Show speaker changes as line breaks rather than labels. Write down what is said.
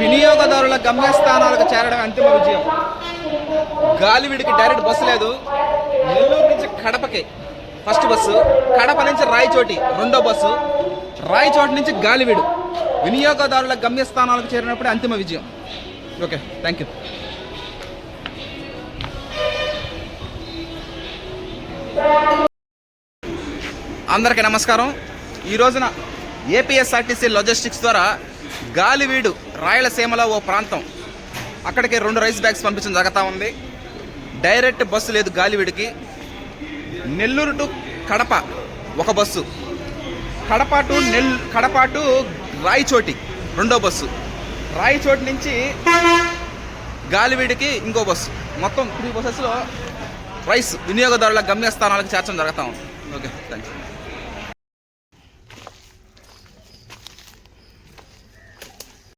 వినియోగదారుల గమ్యస్థానాలకు చేరడం అంతిమ విజయం. గాలివీడికి డైరెక్ట్ బస్సు లేదు. నెల్లూరు నుంచి కడపకి. First bus. కడప నుంచి రాయచోటి. రెండో బస్సు. రాయచోటి నుంచి గాలివీడు. వినియోగదారుల గమ్యస్థానాలకు చేరినప్పుడు అంతిమ విజయం. ఓకే థ్యాంక్ యూ అందరికీ నమస్కారం. ఈ రోజున ఏపీఎస్ఆర్టీసీ లాజిస్టిక్స్ ద్వారా గాలివీడు రాయలసీమలో ఓ ప్రాంతం. అక్కడికి రెండు రైస్ బ్యాగ్స్ పంపించడం జరుగుతూ ఉంది. డైరెక్ట్ బస్సు లేదు గాలివీడికి. నెల్లూరు టు కడప ఒక బస్సు. కడప టు నెల్ కడప టు రాయచోటి రెండో బస్సు. రాయచోటి నుంచి గాలివీడికి ఇంకో బస్సు. మొత్తం త్రీ బస్సెస్లో రైస్ వినియోగదారుల గమ్యస్థానాలకు చేర్చడం జరుగుతూ ఉంది. Okay thank you